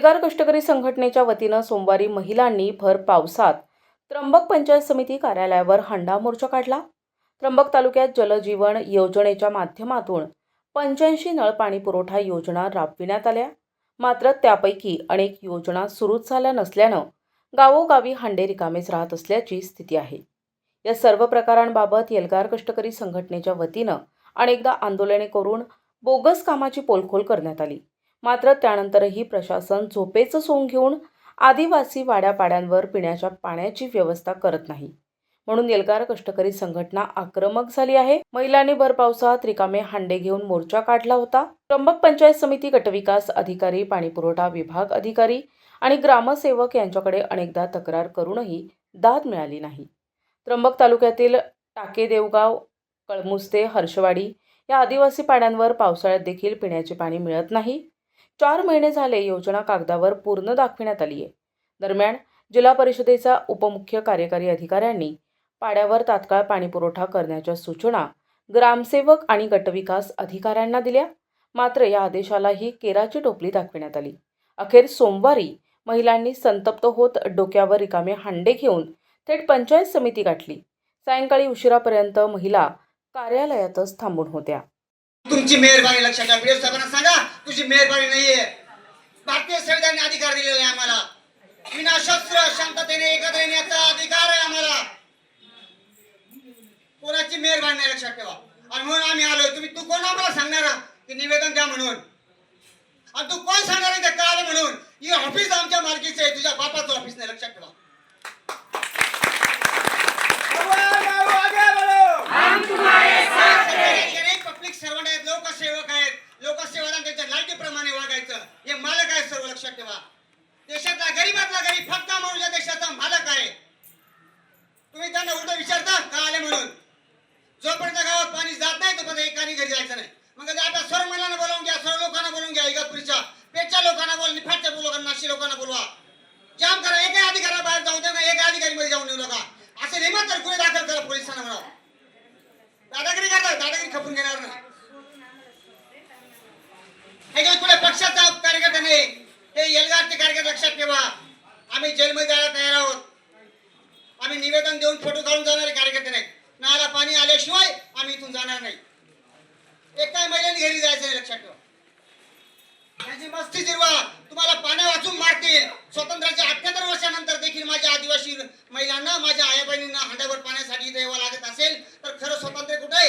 एल्गार कष्टकरी संघटनेच्या वतीनं सोमवारी महिलांनी भर पावसात त्र्यंबक पंचायत समिती कार्यालयावर हंडा मोर्चा काढला. त्र्यंबक तालुक्यात जलजीवन योजनेच्या माध्यमातून पंच्याऐंशी नळ पाणी पुरवठा योजना राबविण्यात आल्या. मात्र त्यापैकी अनेक योजना सुरूच झाल्या नसल्यानं गावोगावी हांडे रिकामेच राहत असल्याची स्थिती आहे. या सर्व प्रकारांबाबत एल्गार कष्टकरी संघटनेच्या वतीनं अनेकदा आंदोलने करून बोगस कामाची पोलखोल करण्यात आली. मात्र त्यानंतरही प्रशासन झोपेचं सोंग घेऊन आदिवासी वाड्यापाड्यांवर पिण्याच्या पाण्याची व्यवस्था करत नाही. म्हणून एल्गार कष्टकरी संघटना आक्रमक झाली आहे. महिलांनी भर पावसात रिकामे हांडे घेऊन मोर्चा काढला होता. त्र्यंबक पंचायत समिती गटविकास अधिकारी पाणीपुरवठा विभाग अधिकारी आणि ग्रामसेवक यांच्याकडे अनेकदा तक्रार करूनही दाद मिळाली नाही. त्र्यंबक तालुक्यातील टाके देवगाव कळमुस्ते हर्षवाडी या आदिवासी पाड्यांवर पावसाळ्यात देखील पिण्याचे पाणी मिळत नाही. चार महिने झाले योजना कागदावर पूर्ण दाखविण्यात आली आहे दरम्यान जिल्हा परिषदेचा उपमुख्य कार्यकारी अधिकाऱ्यांनी पाड्यावर तात्काळ पाणीपुरवठा करण्याच्या सूचना ग्रामसेवक आणि गटविकास अधिकाऱ्यांना दिल्या. मात्र या आदेशालाही केराची टोपली दाखविण्यात आली. अखेर सोमवारी महिलांनी संतप्त होत डोक्यावर रिकामे हांडे घेऊन थेट पंचायत समिती गाठली. सायंकाळी उशिरापर्यंत महिला कार्यालयातच थांबून होत्या. तुमची मेहरबानी लक्षात घ्या पीडीएफ साहेबांना सांगा तुझी मेहरबानी नाहीये. भारतीय संविधानाने अधिकार दिलेला आहे आम्हाला. विनाशस्त्र शांततेने एकत्र येण्याचा अधिकार आहे आम्हाला. कोणाची मेहरबानी नाही लक्षात ठेवा. आणि म्हणून आम्ही आलोय. तुम्ही तू कोण आम्हाला सांगणार? की निवेदन द्या म्हणून. आणि तू कोण सांगणार आहे ते का म्हणून? ही ऑफिस आमच्या मालकीचं आहे. तुझ्या बापाचं ऑफिस नाही लक्षात ठेवा. हे मालक आहे सर्व लक्षात ठेवा. देशातला गरीबातला गरीब फक्त म्हणून या देशाचा मालक आहे. तुम्ही त्यांना उलट विचारता का आले म्हणून? जोपर्यंत गावात पाणी जात नाही तोपर्यंत एकाने घरी जायचं नाही. मग आता सर्व महिलांना बोलावून घ्या सर्व लोकांना बोलून घ्या इगतपुरीच्या पेटच्या लोकांना बोल निफाटच्या लोकांना नाशी लोकांना बोलवा. जाम करा एका अधिकाऱ्या बाहेर जाऊ द्या एका अधिकारी मध्ये जाऊन येऊ नका. असे नेमत तर गुन्हे दाखल करा पोलिसांना म्हणा दादागिरी करतात दादागिरी खपून घेणार नाही हे काही कुठल्या पक्षाचा कार्यकर्ता नाही हे एल्गारचे कार्यकर्ते लक्षात ठेवा. आम्ही जेलमध्ये जायला तयार आहोत. आम्ही निवेदन देऊन फोटो काढून जाणारे कार्यकर्ते नाहीत नाला पाणी आल्याशिवाय आम्ही इथून जाणार नाही. एक काय महिलांनी घरी जायचं नाही लक्षात ठेवा. त्यांची मस्ती जिरवा. तुम्हाला पाण्या वाचून मारतील. स्वातंत्र्याच्या अठ्याहत्तर वर्षानंतर देखील माझ्या आदिवासी महिलांना माझ्या आई बहिणींना हंड्यावर पाण्यासाठी द्यावं लागत असेल तर खर स्वातंत्र्य कुठे